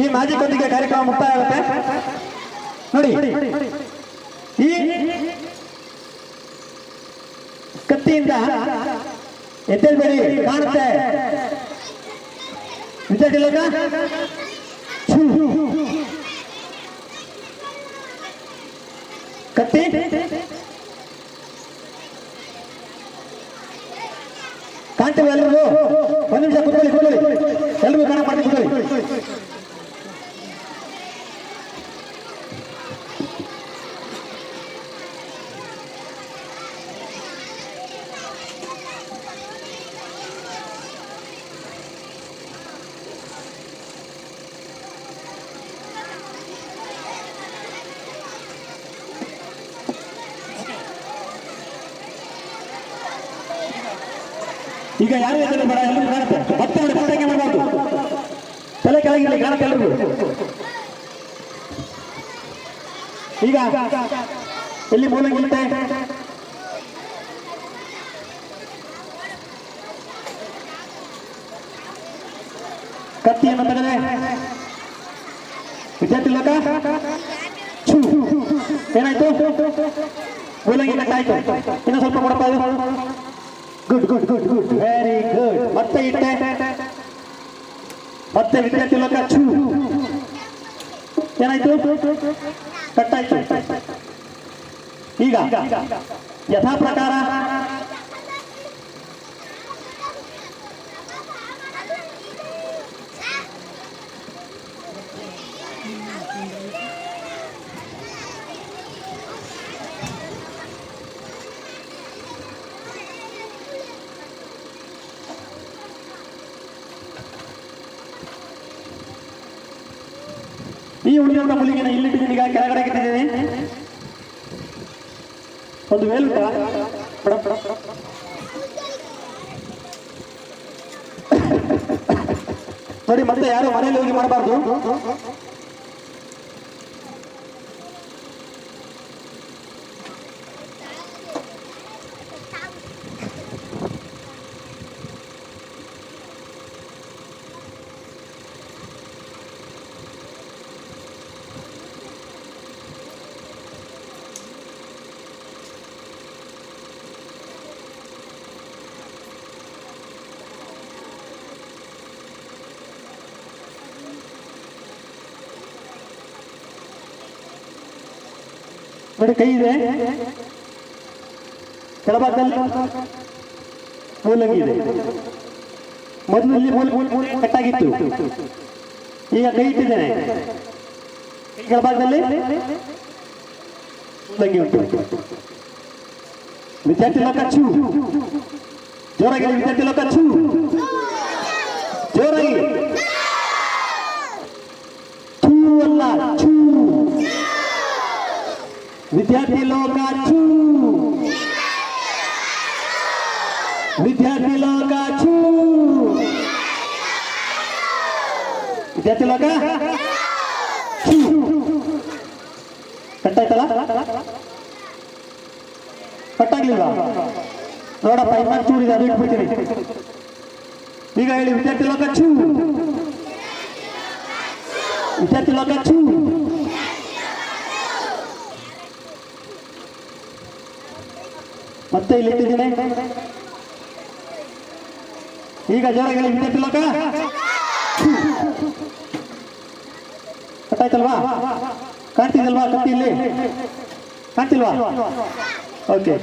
ಈ ಮ್ಯಾಜಿಕ್ ಒಂದಿಗೆ ಕಾರ್ಯಕ್ರಮ ಮುಕ್ತಾಯ ಆಗುತ್ತೆ ನೋಡಿ, ಈ ಕತ್ತಿಯಿಂದ ಎದ್ದೇಳ್ಬೇಡಿ ಕಾಣುತ್ತೆ. ವಿದ್ಯಾರ್ಥಿಗಳನ್ನ ಕತ್ತಿ? ಕಾಣ್ತೇವೆ ಎಲ್ಲರೂ ಒಂದು ನಿಮಿಷ ಕೂತ್ಕೊಳ್ಳಿ ಕೂತ್ಕೊಳ್ಳಿ. ಎಲ್ಲರೂ ಕಾಣ ಮಾಡಿ ಕೂತ್ಕೊಳ್ಳಿ. ಈಗ ಯಾರು ಎದುರು ಬೇಡ ಎಲ್ಲರೂ ಕಾಣುತ್ತೆ. ಮತ್ತೆ ನೋಡಿ ಪಟಾಕಿ ಮಾಡಬಾರ್ದು ತಲೆ ಕೆಳಗಿರಲಿ ಕಾಣುತ್ತೆ ಎಲ್ಲರಿಗೂ ಈಗ ಎಲ್ಲಿ ಮೂಲಂಗಿ ಇರುತ್ತೆ ಕತ್ತಿಯನ್ನು ತೆಗೆದೆ. ವಿದ್ಯಾರ್ಥಿ ಲೋಕ. ಏನಾಯ್ತು? ಮೂಲಂಗಿ ಕಟ್ಟಾಯ್ತು. ಇನ್ನು ಸ್ವಲ್ಪ ಕೊಡಪ್ಪ good good good good very good ಮತ್ತೆ ಇಟ್ಟೆ ಮತ್ತೆ ವಿದ್ಯಾರ್ಥಿ ಲೋಕ ಛೂ ಏನಾಯ್ತು ಕಟ್ಟಾಯ್ತು ಈಗ ಯಥಾ ಪ್ರಕಾರ ಈ ಉಳಿದಂತ ಇಲ್ಲಿ ಇಲ್ಲಿಟ್ಟಿದ್ದೀನಿ ಈಗ ಕೆಳಗಡೆ ಇಟ್ಟಿದ್ದೀನಿ ಒಂದು ವೇಲ್. ನೋಡಿ, ಮತ್ತೆ ಯಾರು ಮನೆಯಲ್ಲಿ ಹೋಗಿ ಮಾಡಬಾರ್ದು? ನೋಡಿ ಕೈ ಇದೆ ಕೆಳಭಾಗದಲ್ಲಿ ಮೂಲಂಗಿ ಇದೆ ಮೊದಲು ಇಲ್ಲಿ ಮೂಲ ಮೂಲ ಮೂಲ ಕಟ್ಟಾಗಿತ್ತು ಈಗ ಕೈ ಇಟ್ಟಿದ್ದೇನೆ ಕೈ ಕೆಳಭಾಗದಲ್ಲಿ ಮೂಲಂಗಿ ಉಂಟು ವಿದ್ಯಾರ್ಥಿ ಲೋಕ ಛೂ ಜೋರಾಗಿ ಹೇಳಿ, ವಿದ್ಯಾರ್ಥಿ ಲೋಕ ಛೂ ಜೋರಾಗಿ ವಿದ್ಯಾರ್ಥಿ ಲೋಕ ಛೂ ವಿದ್ಯಾರ್ಥಿ ಲೋಕ ಛೂ ವಿದ್ಯಾರ್ಥಿ ಲೋಕ ಛೂ ಕಟ್ಟಾಯ್ತಲ್ಲ ಕಟ್ಟಾಗ್ಲಿಲ್ವಾ ನೋಡಪ್ಪ ಇನ್ನೊಂದು ಚೂರಿದೆ ಅದು ಇಟ್ಬಿಡ್ತೀನಿ ಈಗ ಹೇಳಿ ವಿದ್ಯಾರ್ಥಿ ಲೋಕ ಛೂ ವಿದ್ಯಾರ್ಥಿ ಲೋಕ ಛೂ ಮತ್ತೆ ಇಲ್ಲಿ ಇಟ್ಟಿದ್ದೀನಿ ಈಗ ಜೋರಾಗಿ ಹೇಳಿ ವಿದ್ಯಾರ್ಥಿ ಲೋಕ ಕಟ್ಟಾಯ್ತಲ್ವಾ? ಕಾಣ್ತಿದಲ್ವಾ ಕತ್ತಿ ಇಲ್ಲಿ? ಕಾಣ್ತಿಲ್ವಾ? ಓಕೆ